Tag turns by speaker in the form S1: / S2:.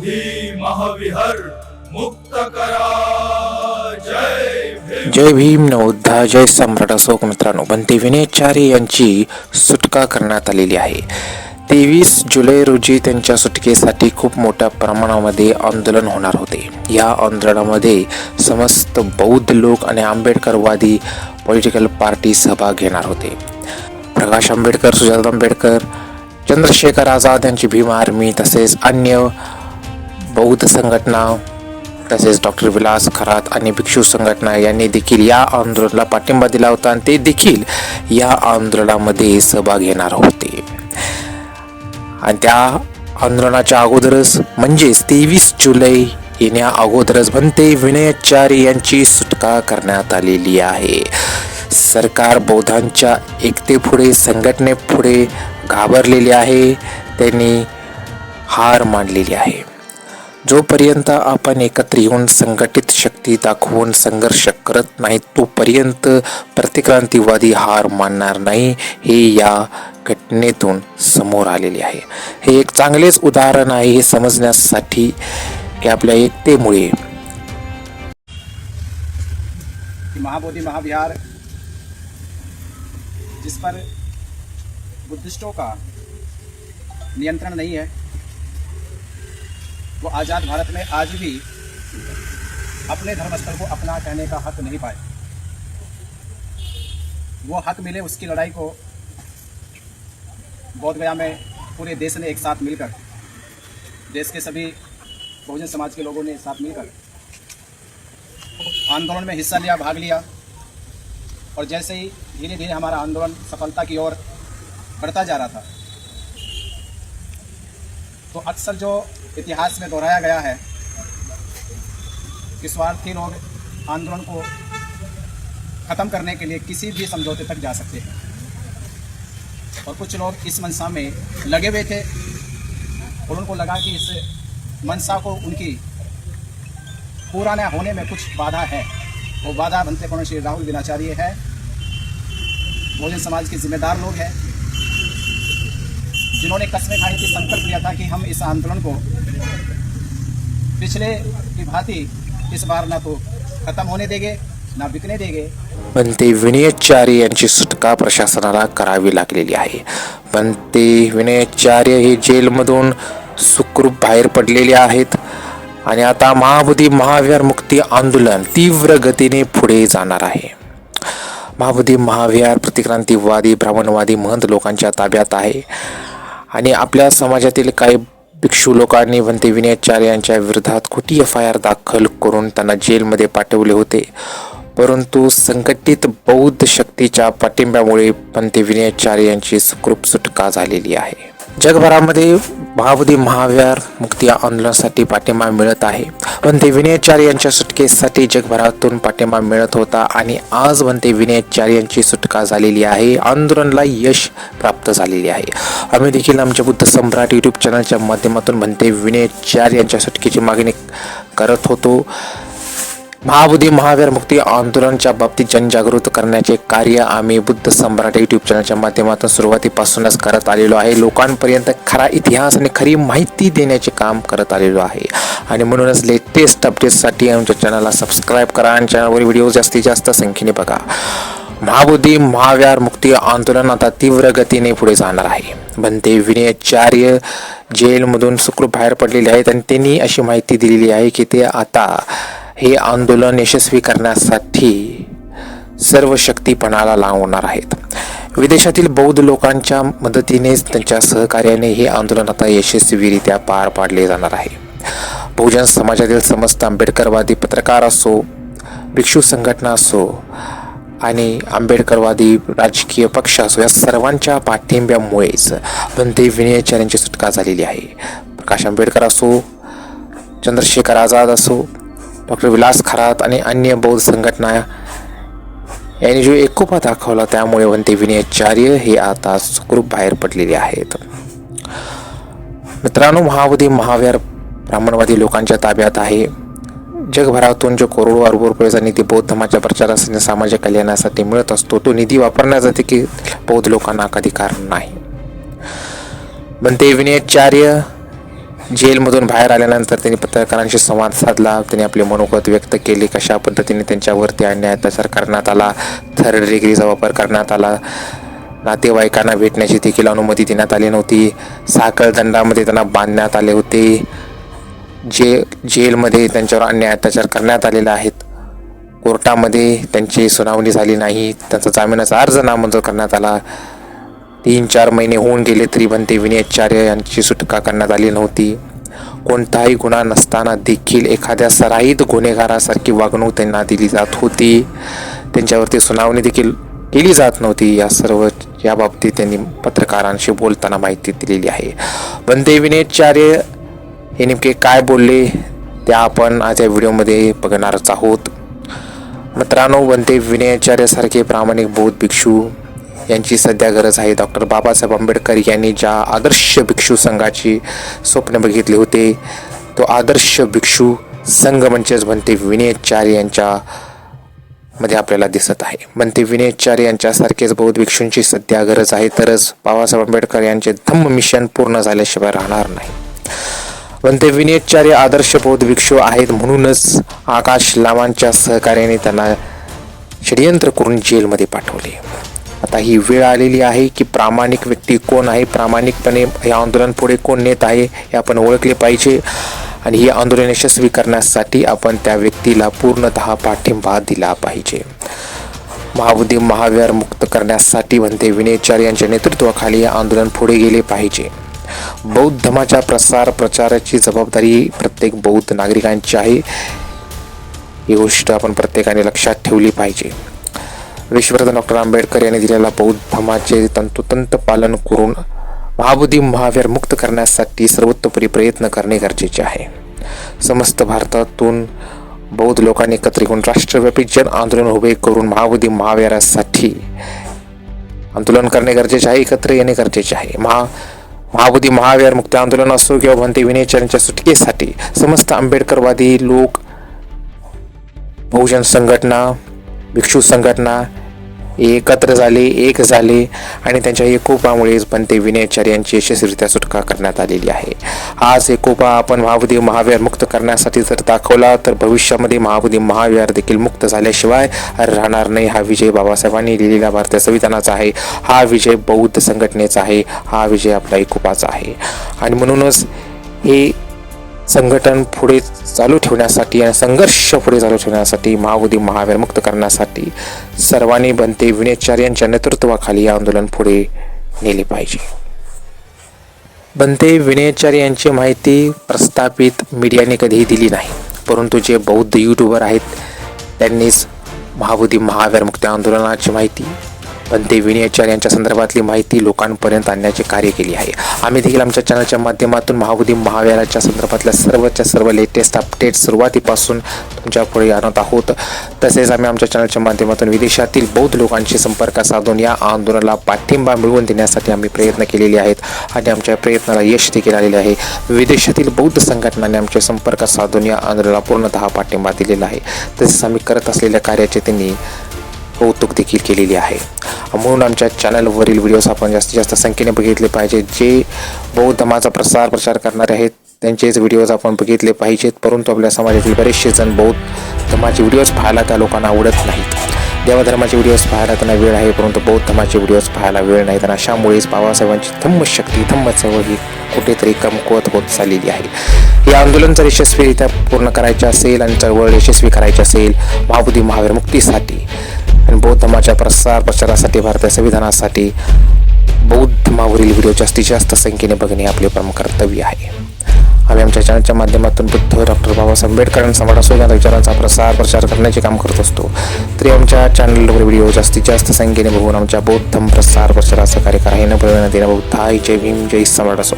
S1: महाबोधी महाविहर मुक्त करा। जय भीम।
S2: जय भीम नवोद्धा जय सम्राट अशोक मित्रांनो. बनते विनयचारी यांची सुटका करण्यात आलेली आहे. तेवीस जुलै रोजी त्यांच्या सुटकेसाठी खूप मोठ्या प्रमाणामध्ये आंदोलन होणार होते. या आंदोलनामध्ये समस्त बौद्ध लोक आणि आंबेडकरवादी पॉलिटिकल पार्टी सहभाग घेणार होते. प्रकाश आंबेडकर सुजात आंबेडकर चंद्रशेखर आझाद यांची भीम आर्मी तसेच अन्य बौद्ध संघटना तसेच डॉक्टर विलास खरात आणि भिक्षू संघटना यांनी देखील या आंदोलनाला पाठिंबा दिला होता आणि ते देखील या आंदोलनामध्ये सहभाग घेणार होते. आणि त्या आंदोलनाच्या अगोदरच म्हणजेच तेवीस जुलै येण्या अगोदरच भंते विनयाचार्य यांची सुटका करण्यात आलेली आहे. सरकार बौद्धांच्या एकतेपुढे संघटनेपुढे घाबरलेले आहे त्यांनी हार मानलेली आहे. जोपर्यंत आपण एकत्र येऊन संघटित शक्ती दाखवून संघर्ष करत नाही तोपर्यंत प्रतिक्रांतीवादी हार मानणार नाही हे या घटनेतून समोर आलेले आहे. हे एक चांगलेच उदाहरण आहे हे समजण्यासाठी की आपल्या एकतेमुळे.
S3: महाबोधी महाविहार जिस पर बुद्धिस्टों का नियंत्रण नहीं है वो आज़ाद भारत में आज भी अपने धर्मस्थल को अपना कहने का हक नहीं पाए। वो हक मिले उसकी लड़ाई को बोध गया में पूरे देश ने एक साथ मिलकर, देश के सभी बहुजन समाज के लोगों ने एक साथ मिलकर आंदोलन में हिस्सा लिया, भाग लिया और जैसे ही धीरे धीरे हमारा आंदोलन सफलता की ओर बढ़ता जा रहा था तो अक्सर जो इतिहास में दोहराया गया है कि स्वार्थी लोग आंदोलन को ख़त्म करने के लिए किसी भी समझौते तक जा सकते हैं। और कुछ लोग इस मनसा में लगे हुए थे, और उनको लगा कि इस मनसा को उनकी पूरा न होने में कुछ बाधा है। वो बाधा बनते कौन श्री राहुल दिनाचार्य है। बहुजन समाज के जिम्मेदार लोग हैं। जिन्होंने कस्में खाने की संकल्प लिया था कि हम इस आंदोलन को पिछले की भांति इस बार ना तो खत्म होने देंगे ना बिकने देंगे।
S2: पण ते विनयाचार्य यांची सुटका प्रशासनाला करावी लागलेली आहे. पण ते विनयाचार्य हे जेलमधून सुखरूप बाहेर पडलेले आहेत. आणि आता महाबोधी महाविहार मुक्ती आंदोलन तीव्र गतीने पुढे जाणार आहे. महाबोधी महाविहार प्रतिक्रांतीवादी ब्राह्मणवादी महंत लोकांच्या ताब्यात आहे. आणि आपल्या समाजातील काही भिक्षू लोकांनी भंते विनयाचार्य यांच्या विरोधात खोटी एफ आय आर दाखल करून त्यांना जेलमध्ये पाठवले होते. परंतु संघटित बौद्ध शक्तीच्या पाठिंब्यामुळे पंते विनयाचार्य यांची सुखरूप सुटका झालेली आहे. जगभरामध्ये महाबोधी महाविहार मुक्ती आंदोलनासाठी पाठिंबा मिळत आहे. बनते विनयाचार्य यांच्या सुटकेसाठी जगभरातून पाठिंबा मिळत होता आणि आज बनते विनयाचार्य यांची सुटका झालेली आहे? आंदोलनाला यश प्राप्त झालेले आहे. आम्ही देखील आमच्या बुद्ध सम्राट यूट्यूब चॅनलच्या माध्यमातून बनते चार यांच्या सुटकेची मागणी करत होतो. महाबोधी महावीर मुक्ती आंदोलनाच्या बाबतीत जनजागृत करण्याचे कार्य आम्ही बुद्ध सम्राट यूट्यूब चॅनलच्या माध्यमातून सुरुवातीपासूनच करत आलेलो आहे. लोकांपर्यंत खरा इतिहास आणि खरी माहिती देण्याचे काम करत आलेलो आहे. आणि म्हणूनच लेटेस्ट अपडेट्ससाठी आमच्या चॅनलला सबस्क्राईब करा आणि चॅनलवर व्हिडिओ जास्तीत जास्त संख्येने बघा. महाबोधी महाव्यार मुक्ती आंदोलन आता तीव्र गतीने पुढे जाणार आहे. बनते विनयाचार्य जेलमधून सुखरूप बाहेर पडलेले आहेत आणि त्यांनी अशी माहिती दिलेली आहे की ते आता हे आंदोलन यशस्वी करण्यासाठी सर्व शक्तीपणाला लावणार आहेत. विदेशातील बौद्ध लोकांच्या मदतीनेच त्यांच्या सहकार्याने हे आंदोलन आता यशस्वीरित्या पार पाडले जाणार आहे. बहुजन समाजातील समस्त आंबेडकरवादी पत्रकार असो भिक्षू संघटना असो आणि आंबेडकरवादी राजकीय पक्ष असो या सर्वांच्या पाठिंब्यामुळेच बनते विनयाचार्यांची सुटका झालेली आहे. प्रकाश आंबेडकर असो चंद्रशेखर आझाद असो डॉक्टर विलास खरात आणि अन्य बौद्ध संघटना यांनी जो एकोपा दाखवला त्यामुळे वंते विनयाचार्य हे आता सुखरूप बाहेर पडलेले आहेत. मित्रांनो महावधी महावीर ब्राह्मणवादी लोकांच्या ताब्यात आहे. जगभरातून जो करोडो अरबो रुपयाचा निधी बौद्ध धर्माच्या प्रचारासाठी आणि सामाजिक कल्याणासाठी मिळत असतो. तो निधी वापरण्याचा देखील बौद्ध लोकांना अधिकार नाही. म्हणते विनयाचार्य जेलमधून बाहेर आल्यानंतर त्यांनी पत्रकारांशी संवाद साधला. त्यांनी आपले मनोगत व्यक्त केले. कशा पद्धतीने त्यांच्यावरती अन्याय अत्याचार करण्यात आला? थर्ड डिग्रीचा वापर करण्यात आला. नातेवाईकांना भेटण्याची देखील अनुमती देण्यात आली नव्हती. साखळदंडामध्ये त्यांना बांधण्यात आले होते. जे जेलमध्ये त्यांच्यावर अन्याय अत्याचार करण्यात आलेला आहेत. कोर्टामध्ये त्यांची सुनावणी झाली नाही. त्यांचा जामिनाचा अर्ज नामंजूर करण्यात आला. तीन चार महिने होऊन गेले तरी पण ते विनयाचार्य यांची सुटका करण्यात आली नव्हती. कोणताही गुन्हा नसताना देखील एखाद्या सराईत गुन्हेगारासारखी वागणूक त्यांना दिली जात होती. त्यांच्यावरती सुनावणी देखील केली जात नव्हती. या सर्व या बाबतीत त्यांनी पत्रकारांशी बोलताना माहिती दिलेली आहे. पण ते हे नेमके काय बोलले त्या आपण आज या व्हिडिओमध्ये बघणारच आहोत. मित्रांनो बनते विनयाचार्यासारखे प्रामाणिक बौद्ध भिक्षू यांची सध्या गरज आहे डॉक्टर बाबासाहेब आंबेडकर यांनी ज्या आदर्श भिक्षू संघाची स्वप्न बघितले होते तो आदर्श भिक्षू संघ म्हणजेच बनते विनयाचार्य यांच्या मध्ये आपल्याला दिसत आहे. बनते विनयाचार्य यांच्यासारखेच बौद्ध भिक्षूंची सध्या गरज आहे तरच बाबासाहेब आंबेडकर यांचे धम्म मिशन पूर्ण झाल्याशिवाय राहणार नाही. पण ते विनयचार्य आदर्श बौद्ध भिक्षू आहेत म्हणूनच आकाश लामांच्या सहकार्याने त्यांना षडयंत्र करून जेलमध्ये पाठवले. आता ही वेळ आलेली आहे की प्रामाणिक व्यक्ती कोण आहे? प्रामाणिकपणे हे आंदोलन पुढे कोण नेत आहे? हे आपण ओळखले पाहिजे. आणि हे आंदोलन यशस्वी करण्यासाठी आपण त्या व्यक्तीला पूर्णतः पाठिंबा दिला पाहिजे. महाबुद्धी महावीर मुक्त करण्यासाठी म्हणते विनयचार्य यांच्या नेतृत्वाखाली हे आंदोलन पुढे गेले पाहिजे. बौद्ध धर्माच्या प्रसार प्रचाराची जबाबदारी प्रत्येक बौद्ध नागरिकांची आहे. ही गोष्ट आपण प्रत्येकाने लक्षात ठेवली पाहिजे. विश्ववर्धन डॉक्टर आंबेडकर यांनी दिलेला बौद्ध धर्माचे तंतोतंत पालन करून महाबुद्धी महावीर मुक्त करण्यासाठी सर्वोत्तपरी प्रयत्न करणे गरजेचे आहे. समस्त भारतातून बौद्ध लोकांनी एकत्र येऊन राष्ट्रव्यापी जन आंदोलन उभे करून महाबुद्धी महावीरासाठी आंदोलन करणे गरजेचे आहे एकत्र येणे गरजेचे आहे. महा महाबोधी महावीर मुक्ती आंदोलन असो किंवा भंते विनयचरणच्या सुटकेसाठी समस्त आंबेडकरवादी लोक बहुजन संघटना भिक्षू संघटना एकत्र झाले एक झाले आणि त्यांच्या एकोपामुळेच पण ते विनयचार्य यांची यशस्वीरित्या सुटका करण्यात आलेली आहे. आज एकोपा आपण महाबुद्धी महावीर मुक्त करण्यासाठी जर दाखवला तर भविष्यामध्ये महाबुद्धी महावीर देखील मुक्त झाल्याशिवाय राहणार नाही हा विजय बाबासाहेबांनी लिहिलेला भारतीय संविधानाचा आहे. हा विजय बौद्ध संघटनेचा आहे. हा विजय आपला एकोपाचा आहे. आणि म्हणूनच हे संघटन पुढे चालू ठेवण्यासाठी आणि संघर्ष पुढे चालू ठेवण्यासाठी महाबुद्धी महावीर मुक्त करण्यासाठी सर्वांनी बनते विनयचार्य यांच्या नेतृत्वाखाली हे आंदोलन पुढे नेले पाहिजे. बनते विनयचार्य यांची माहिती प्रस्थापित मीडियाने कधीही दिली नाही. परंतु जे बौद्ध यूट्यूबर आहेत त्यांनीच महाबोधी महावीर मुक्त आंदोलनाची माहिती बनते विनयचार्य यांच्या संदर्भातली माहिती लोकांपर्यंत आणण्याचे कार्य केले आहे. आम्ही देखील आमच्या चॅनलच्या माध्यमातून महाबुद्धी महाविहाराच्या संदर्भातल्या सर्वच्या सर्व लेटेस्ट अपडेट सुरुवातीपासून तुमच्यापुढे आणत आहोत. तसेच आम्ही आमच्या चॅनलच्या माध्यमातून विदेशातील बौद्ध लोकांशी संपर्क साधून या आंदोलनाला पाठिंबा मिळवून देण्यासाठी आम्ही प्रयत्न केलेले आहेत आणि आमच्या प्रयत्नाला यश देखील आलेले आहे. विदेशातील बौद्ध संघटनांनी आमचे संपर्क साधून या आंदोलनाला पूर्णतः पाठिंबा दिलेला आहे. तसेच आम्ही करत असलेल्या कार्याचे त्यांनी कौतुक देखील केलेली आहे. म्हणून आमच्या चॅनलवरील व्हिडिओज आपण जास्तीत जास्त संख्येने बघितले पाहिजे. जे बौद्धमाचा प्रसार प्रचार करणारे आहेत त्यांचेच व्हिडिओज आपण बघितले पाहिजेत. परंतु आपल्या समाजातील बरेचसे जण बौद्ध धर्माचे व्हिडिओज पाहायला त्या लोकांना आवडत नाहीत. देवधर्माचे व्हिडिओज पाहायला त्यांना वेळ आहे परंतु बौद्ध धर्माचे व्हिडिओज पाहायला वेळ नाही. त्यांना अशामुळेच बाबासाहेबांची धम्मशक्ती धम्म चळवळ ही कुठेतरी कमकुवत होत चाललेली आहे. हे आंदोलन जर यशस्वीरित्या पूर्ण करायचे असेल आणि चळवळ यशस्वी करायची असेल महाबुद्धी महावीर मुक्तीसाठी आणि बौद्ध धर्माच्या प्रसार प्रचारासाठी भारतीय संविधानासाठी बौद्ध धर्मावरील व्हिडिओ जास्तीत जास्त संख्येने बघणे आपले प्रमुख कर्तव्य आहे. आम्ही आमच्या चॅनलच्या माध्यमातून बुद्ध डॉक्टर बाबासाहेब आंबेडकर आणि समाज असो या विचारांचा प्रसार प्रचार करण्याचे काम करत असतो. तरी आमच्या चॅनलवर व्हिडिओ जास्तीत जास्त संख्येने बघून आमच्या बौद्ध प्रसार प्रचाराचं कार्य करा हे न देणं बौद्ध. जय भीम जय सम्राट असो